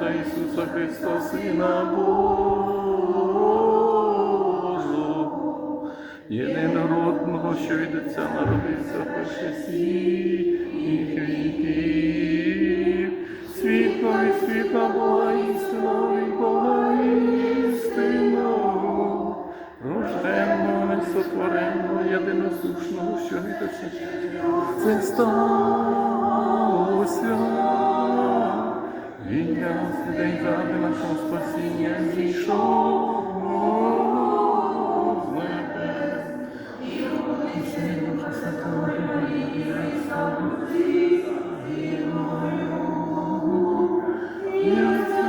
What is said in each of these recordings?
Господа Ісуса Христа, Сина Божу, єдинородного, що від Отця народився перше всіх віків, світло і світла була істина, і була істина, рожденного, несотвореного, єдиносушного, що від Отця це сталося нашого спасіння зійшов з неба.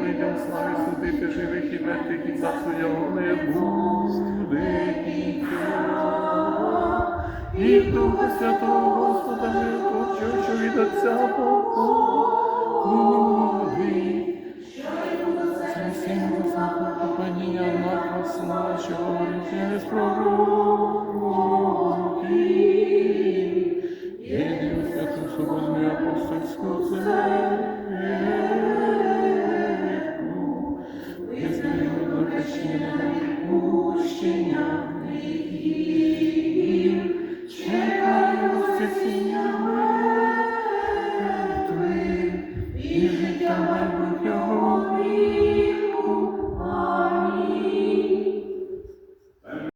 Прийдем в славі судити живих і мертвих, і царство його не буде кінця. І Духа Святого Господа що від Отця. Це син високого поклоніння однаково слава, що говорить через пророки. Єдину святу собою апостольську церкву.